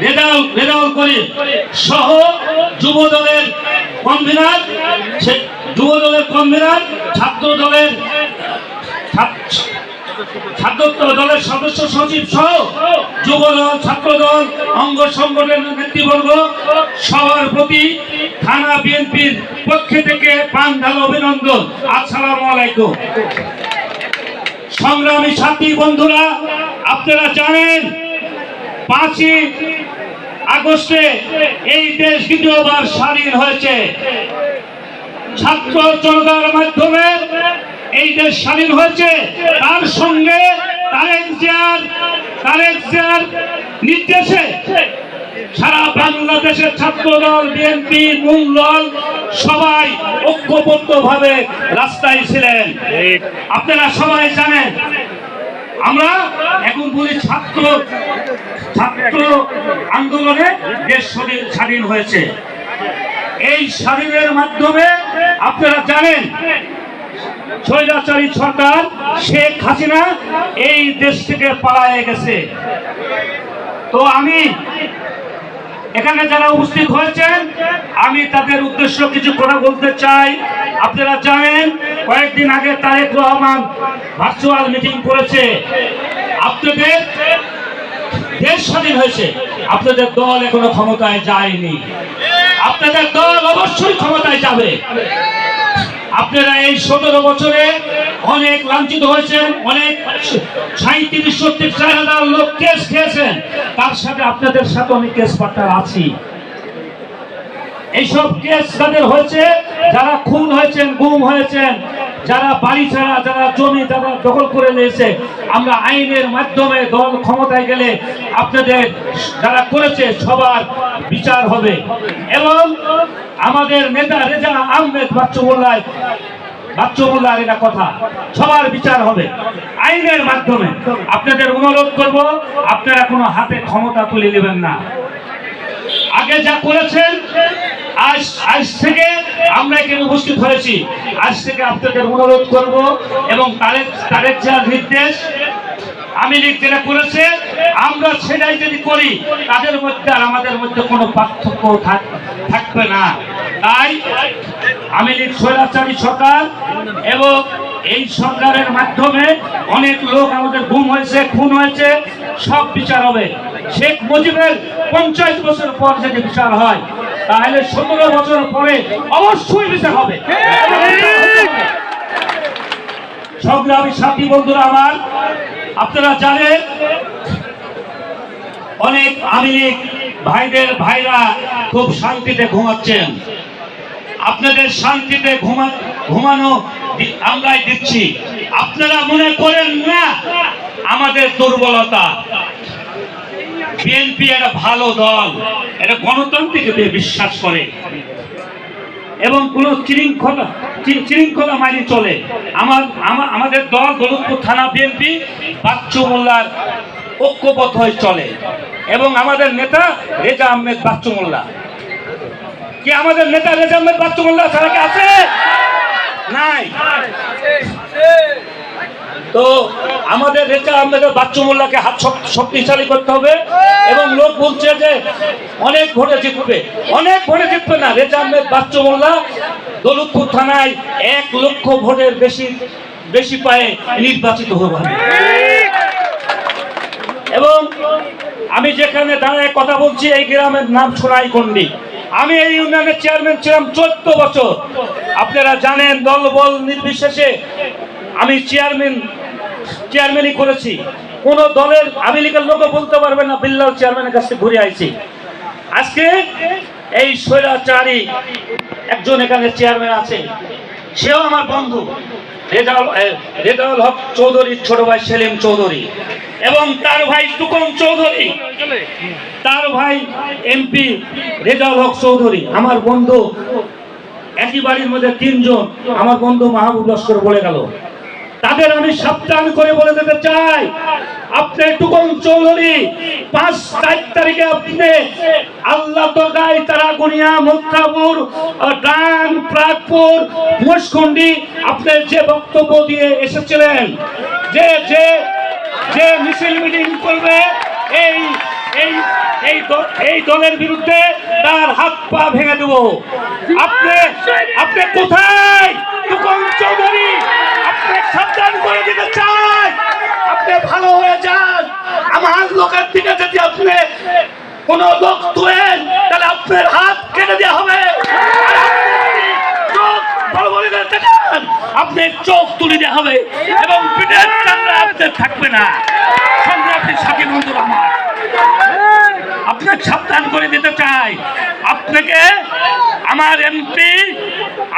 রেজাউল রেজাউল করিম সহ যুব দলের সে- যুব দলের কনভেনার, ছাত্র দলের দলের সদস্য সচিব সহ যুব দল ছাত্র দল অঙ্গ সংগঠনের নেতৃবর্গ সবার প্রতি থানা বিএনপির পক্ষ থেকে প্রাণ ঢালা অভিনন্দন। আসসালামু আলাইকুম। সংগ্রামী সাথী বন্ধুরা, আপনারা জানেন পাঁচই আগস্টে এই দেশ দ্বিতীয়বার স্বাধীন হয়েছে। ছাত্র জনতার মাধ্যমে এই দেশ স্বাধীন হয়েছে। তার সঙ্গে তারেক জিয়ার তারেক জিয়ার নির্দেশে সারা বাংলাদেশের ছাত্র দল বিএনপি মূল দল সবাই ঐক্যবদ্ধ ভাবে রাস্তায় ছিলেন। আপনারা সবাই জানেন আমরা এখন বলি ছাত্র ছাত্র আন্দোলনে দেশ স্বাধীন- হয়েছে। এই স্বাধীনের মাধ্যমে আপনারা জানেন, স্বৈরাচারী সরকার শেখ হাসিনা এই দেশ থেকে পালায়ে গেছে। তো আমি এখানে যারা উপস্থিত হয়েছেন, আমি তাদের উদ্দেশ্য কিছু কথা বলতে চাই। আপনারা জানেন কয়েকদিন আগে তারেক রহমান ভার্চুয়াল মিটিং করেছে। আপনাদের দেশ স্বাধীন হয়েছে। আপনাদের দল এখনও ক্ষমতায় যায়নি। আপনাদের দল অবশ্যই ক্ষমতায় যাবে। আপনারা এই সতেরো বছরে অনেক লাঞ্ছিত হয়েছেন, অনেক সাঁত্রিশ সত্তর চার হাজার লোক কেস খেয়েছেন। তার সাথে আপনাদের সাথে অনেক কেস পার্টনার আছি। এইসব কেস যাদের হয়েছে, যারা খুন হয়েছেন, গুম হয়েছেন যারা বাড়ি ছাড়া, যারা জমি, যারা দখল করে নিয়েছে, আমরা আইনের মাধ্যমে দল ক্ষমতায় গেলে আপনাদের যারা করেছে সবার বিচার হবে। এবং আমাদের নেতা রেজা আহমেদ বাচ্চুমোল্লায় বাচ্চুমোল্লার এটা কথা, সবার বিচার হবে। আইনের মাধ্যমে আপনাদের অনুরোধ করব, আপনারা কোনো হাতে ক্ষমতা তুলে নেবেন না। আগে যা করেছেন আজ আজ থেকে আমরা এখানে উপস্থিত হয়েছি। আজ থেকে আপনাদের অনুরোধ করব এবং তারেক তারেক যার নির্দেশ আমি যেটা করেছে, আমরা সেটাই যদি করি, তাদের মধ্যে আর আমাদের মধ্যে কোনো পার্থক্য থাক- থাকবে না। তাই আমি লীগ স্বৈরাচারী সরকার এবং এই সরকারের মাধ্যমে অনেক লোক আমাদের গুম হয়েছে, খুন হয়েছে, সব বিচার হবে। শেখ মুজিবের পঞ্চাশ বছর পর যদি বিচার হয় তাহলে সতেরো বছর পরে অবশ্যই বিচার হবে। সংগ্রামী সাথী বন্ধুরা আমার, আপনারা জানেন, অনেক আমি ভাইদের ভাইরা খুব শান্তিতে ঘুমাচ্ছেন। আপনাদের শান্তিতে ঘুমা, ঘুমানো আমরাই দিচ্ছি। আপনারা মনে করেন না আমাদের দুর্বলতা? বিএনপি একটা ভালো দল, এটা গণতান্ত্রিক বিশ্বাস করে। এবং কোন শৃঙ্খলা শৃঙ্খলা মানি চলে। আমার আমাদের দল দৌলতপুর থানা বিএনপি, বাচ্চু মোল্লার ঐক্যবদ্ধ হয়ে চলে। এবং আমাদের নেতা রেজা আহমেদ বাচ্চু মোল্লা। কি আমাদের নেতা রেজা আহমেদ বাচ্চু মোল্লা ছাড়া কি আছে? নাই। তো আমাদের রেজা আহমেদের বাচ্চু মোল্লাকে হাত শক্তিশালী করতে হবে এবং লোক বলছে যে অনেক ভোটে জিতবে। অনেক ভোটে জিতবে না। রেজা আহমেদ বাচ্চু মোল্লা থানায় এক লক্ষ ভোটের বেশি বেশি পায়ে নির্বাচিত হবে এবং আমি যেখানে দাঁড়ায় কথা বলছি, এই গ্রামের নাম সোনাইকন্ডি আমি এই ইউনিয়নের চেয়ারম্যান ছিলাম চোদ্দ বছর। আপনারা জানেন দল বল নির্বিশেষে আমি চেয়ারম্যান চেয়ারম্যানই করেছি। কোন দলের আমি লীগের লোকও বলতে পারবে না, বিল্লাল চেয়ারম্যানের কাছে ঘুরে আইছি। আজকে এই স্বৈরাচারী একজন এখানে চেয়ারম্যান আছে। সেও আমার বন্ধু। রেজাউল রেজাউল হক চৌধুরীর ছোট ভাই সেলিম চৌধুরী। এবং তার ভাই টুকন চৌধুরী। তার ভাই এমপি রেজাউল হক চৌধুরী, আমার বন্ধু। একই বাড়ির মধ্যে তিনজন। আমার বন্ধু মাহবুব লস্কর বলে গেল। তাদের আমি সাবধান করে বলে দিতে চাই। আপনি টুকন চৌধুরী, পাঁচ চার তারিখে আপনি আল্লাহ তরগাই তারা গুনিয়া মুক্তাপুর ডান, প্রাগপুর, মোষখন্ডি আপনি যে বক্তব্য দিয়ে এসেছিলেন, যে যে যে মিছিল মিটিং করবে, এই এই এই এই দলের বিরুদ্ধে তার হাত পা ভেঙে দেব। আপনি আপনি কোথায়? টুকন চৌধুরী আপনি সাবধান করে দিতে চাই আপনি ভালো হয়ে যান আমার লোকের দিকে যদি আপনি কোন লোক তোলেন তাহলে আপনার হাত কেটে দেওয়া হবে। আপনি চোখ তুলে দেওয়া হবে এবং পিঠের চামড়া আপনার থাকবে না। সংগ্রামী সাথী বন্ধুর আমার আপনাকে সাবধান করে দিতে চাই। আপনাকে আমার এমপি,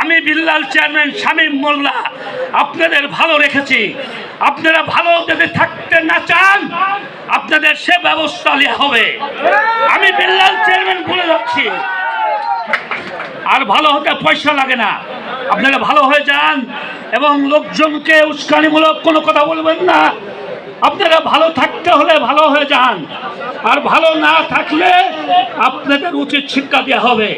আমি বিল্লাল চেয়ারম্যান শামীম মোল্লা, আপনাদের ভালো রেখেছি। আপনারা ভালো যদি থাকতে না চান, আপনাদের সে ব্যবস্থা নেওয়া হবে। আমি বিল্লাল চেয়ারম্যান বলে যাচ্ছি। আর ভালো হতে পয়সা লাগে না। আপনারা ভালো হয়ে যান এবং লোকজনকে উস্কানিমূলক কোনো কথা বলবেন না। আপনারা ভালো থাকতে হলে ভালো হয়ে যান। আর ভালো না থাকলে আপনাদের উচিত শিক্ষা দেওয়া হবে!